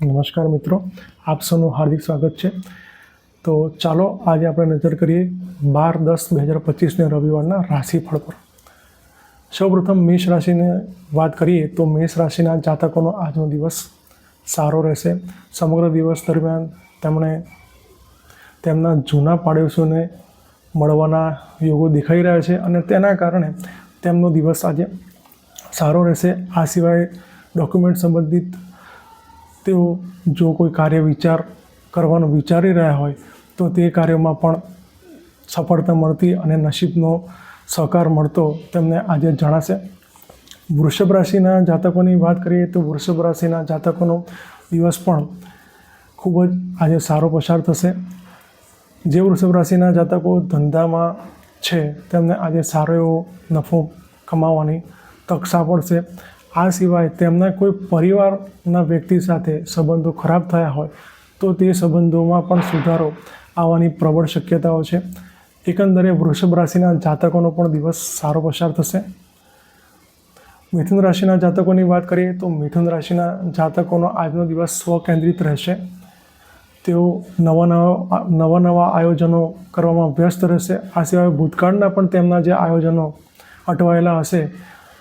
નમસ્કાર મિત્રો, આપ સૌનું હાર્દિક સ્વાગત છે. તો ચાલો આજે આપણે નજર કરીએ બાર દસ બે હજાર પચીસને રવિવારના રાશિફળ પર. સૌપ્રથમ મેષ રાશિને વાત કરીએ તો મેષ રાશિના જાતકોનો આજનો દિવસ સારો રહેશે. સમગ્ર દિવસ દરમિયાન તેમણે તેમના જૂના પાડોશીઓને મળવાના યોગો દેખાઈ રહ્યા છે અને તેના કારણે તેમનો દિવસ આજે સારો રહેશે. આ સિવાય ડોક્યુમેન્ટ સંબંધિત તેઓ જો કોઈ કાર્ય વિચાર કરવાનું વિચારી રહ્યા હોય, તો તે કાર્યમાં પણ સફળતા મળતી અને નસીબનો સહકાર મળતો તેમને આજે જણાશે. વૃષભ રાશિના જાતકોની વાત કરીએ, તો વૃષભ રાશિના જાતકોનો દિવસ પણ ખૂબ જ આજે સારો પસાર થશે. જે વૃષભ રાશિના જાતકો ધંધામાં છે, તેમને આજે સારો એવો નફો કમાવાની તક સાંપડશે. આ સિવાય તેમના કોઈ પરિવારના વ્યક્તિ સાથે સંબંધો ખરાબ થયા હોય, તો તે સંબંધોમાં પણ સુધારો આવવાની પ્રબળ શક્યતાઓ છે. એકંદરે વૃષભ રાશિના જાતકોનો પણ દિવસ સારો પસાર થશે. મિથુન રાશિના જાતકોની વાત કરીએ, તો મિથુન રાશિના જાતકોનો આજનો દિવસ સ્વકેન્દ્રિત રહેશે. તેઓ નવા નવા નવા નવા આયોજનો કરવામાં વ્યસ્ત રહેશે. આ સિવાય ભૂતકાળના પણ તેમના જે આયોજનો અટવાયેલા હશે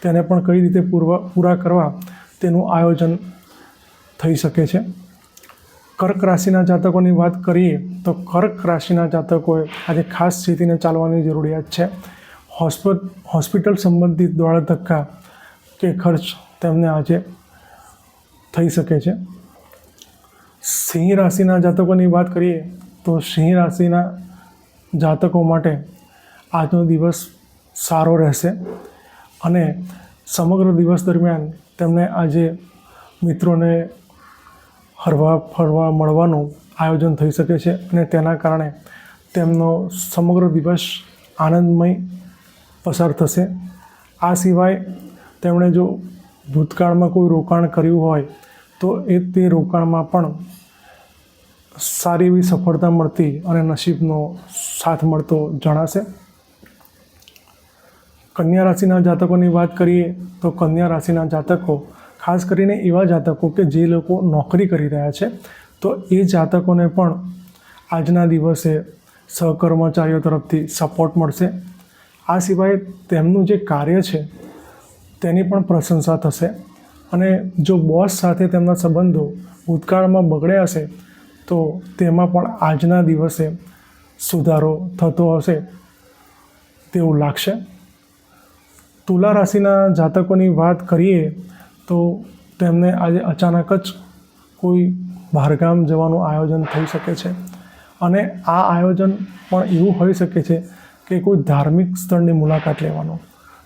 તેને પણ કઈ રીતે પૂર્વ પૂરા કરવા તેનું આયોજન થઈ શકે છે. કર્ક રાશિના જાતકોની વાત કરીએ તો કર્ક રાશિના જાતકોએ આજે ખાસ સ્થિતિને ચાલવાની જરૂરિયાત છે. હોસ્પિટ હોસ્પિટલ સંબંધિત દોડા ધક્કા કે ખર્ચ તેમને આજે થઈ શકે છે. સિંહ રાશિના જાતકોની વાત કરીએ તો સિંહ રાશિના જાતકો માટે આજનો દિવસ સારો રહેશે. અને સમગ્ર દિવસ દરમિયાન તેમને આજે મિત્રોને હરવા ફરવા મળવાનું આયોજન થઈ શકે છે અને તેના કારણે તેમનો સમગ્ર દિવસ આનંદમય પસાર થશે. આ સિવાય તેમણે જો ભૂતકાળમાં કોઈ રોકાણ કર્યું હોય, તો એ તે રોકાણમાં પણ સારી એવી સફળતા મળતી અને નસીબનો સાથ મળતો જણાશે. કન્યા રાશિના જાતકોની વાત કરીએ તો કન્યા રાશિના જાતકો, ખાસ કરીને એવા જાતકો કે જે લોકો નોકરી કરી રહ્યા છે, તો એ જાતકોને પણ આજના દિવસે સહકર્મચારીઓ તરફથી સપોર્ટ મળશે. આ સિવાય તેમનું જે કાર્ય છે, તેની પણ પ્રશંસા થશે. અને જો બોસ સાથે તેમના સંબંધો ભૂતકાળમાં બગડ્યા હશે, તો તેમાં પણ આજના દિવસે સુધારો થતો હશે તેવું લાગશે. તુલા રાશિના જાતકોની વાત કરીએ તો તેમને આજે અચાનક જ કોઈ બહારગામ જવાનું આયોજન થઈ શકે છે. અને આ આયોજન પણ એવું હોઈ શકે છે કે કોઈ ધાર્મિક સ્થળની મુલાકાત લેવાનું.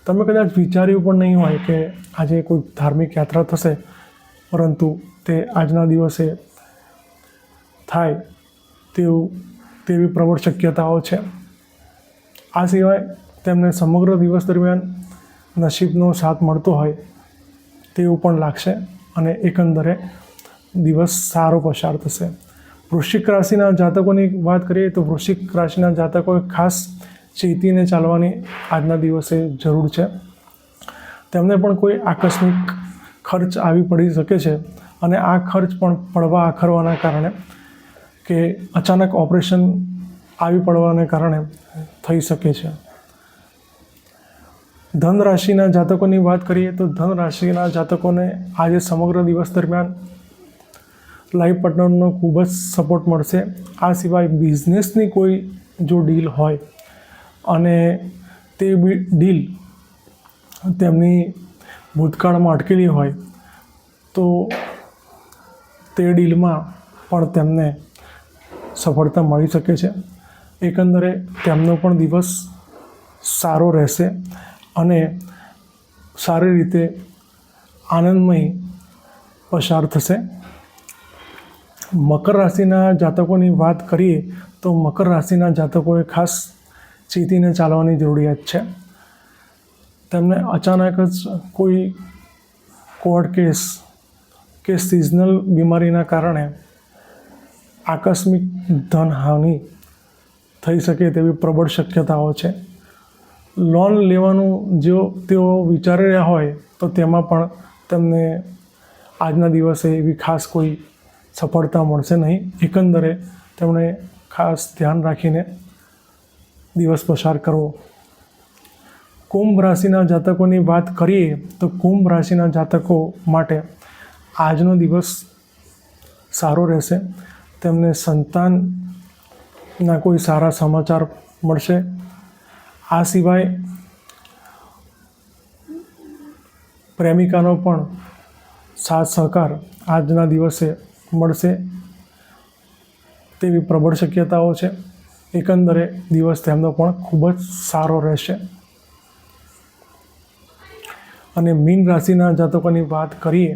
તમે કદાચ વિચાર્યું પણ નહીં હોય કે આજે કોઈ ધાર્મિક યાત્રા થશે, પરંતુ તે આજના દિવસે થાય તેવું, તેવી પ્રબળ શક્યતાઓ છે. આ સિવાય તેમને સમગ્ર દિવસ દરમિયાન નસીબનો સાથ મળતો હોય તેવું પણ લાગશે અને એકંદરે દિવસ સારો પસાર થશે. વૃશ્ચિક રાશિના જાતકોની વાત કરીએ તો વૃશ્ચિક રાશિના જાતકોએ ખાસ ચેતીને ચાલવાની આજના દિવસે જરૂર છે. તેમને પણ કોઈ આકસ્મિક ખર્ચ આવી પડી શકે છે અને આ ખર્ચ પણ પડવા આખરવાના કારણે કે અચાનક ઓપરેશન આવી પડવાને કારણે થઈ શકે છે. ધન રાશિના જાતકોની વાત કરીએ તો ધન રાશિના જાતકોને આજે સમગ્ર દિવસ દરમિયાન લાઈફ પાર્ટનરનો ખૂબ જ સપોર્ટ મળશે. આ સિવાય બિઝનેસની કોઈ જો ડીલ હોય અને તે ડીલ તેમની ભૂતકાળમાં અટકેલી હોય તો તે ડીલમાં પણ તેમને સફળતા મળી શકે છે. એકંદરે તેમનો પણ દિવસ સારો રહેશે. અને સારી રીતે આનંદમય પસાર થશે. મકર રાશિના જાતકોની વાત કરીએ તો મકર રાશિના જાતકોએ ખાસ ચેતીને ચાલવાની જરૂરિયાત છે. તેમને અચાનક જ કોઈ કોર્ટ કેસ કે સિઝનલ બીમારીના કારણે આકસ્મિક ધનહાનિ થઈ શકે તેવી પ્રબળ શક્યતાઓ છે. લોન લેવાનું જો તેઓ વિચારી રહ્યા હોય, તો તેમાં પણ તેમને આજના દિવસે એવી ખાસ કોઈ સફળતા મળશે નહીં. એકંદરે તેમણે ખાસ ધ્યાન રાખીને દિવસ પસાર કરવો. કુંભ રાશિના જાતકોની વાત કરીએ, તો કુંભ રાશિના જાતકો માટે આજનો દિવસ સારો રહેશે. તેમને સંતાનના કોઈ સારા સમાચાર મળશે. આ સિવાય પ્રેમિકાનો પણ સાથ સહકાર આજના દિવસે મળશે તેવી પ્રબળ શક્યતાઓ છે. એકંદરે દિવસ તેમનો પણ ખૂબ જ સારો રહેશે. અને મીન રાશિના જાતકોની વાત કરીએ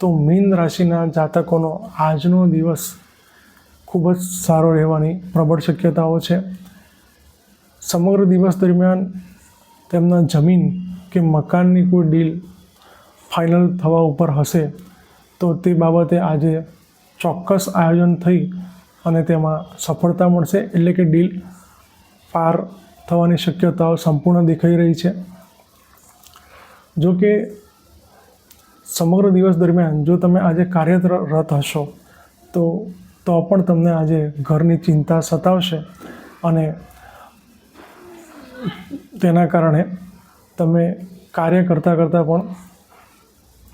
તો મીન રાશિના જાતકોનો આજનો દિવસ ખૂબ જ સારો રહેવાની પ્રબળ શક્યતાઓ છે. સમગ્ર દિવસ દરમિયાન તેમના જમીન કે મકાનની કોઈ ડીલ ફાઇનલ થવા ઉપર હશે, તો તે બાબતે આજે ચોક્કસ આયોજન થઈ અને તેમાં સફળતા મળશે એટલે કે ડીલ પાર થવાની શક્યતાઓ સંપૂર્ણ દેખાઈ રહી છે. જો કે સમગ્ર દિવસ દરમિયાન જો તમે આજે કાર્યરત હશો, તો તો પણ તમને આજે ઘરની ચિંતા સતાવશે અને તેના કારણે તમે કાર્ય કરતાં કરતાં પણ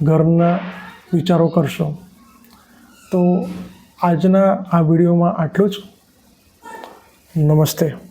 ઘરના વિચારો કરશો. તો આજના આ વિડીયોમાં આટલું જ. નમસ્તે.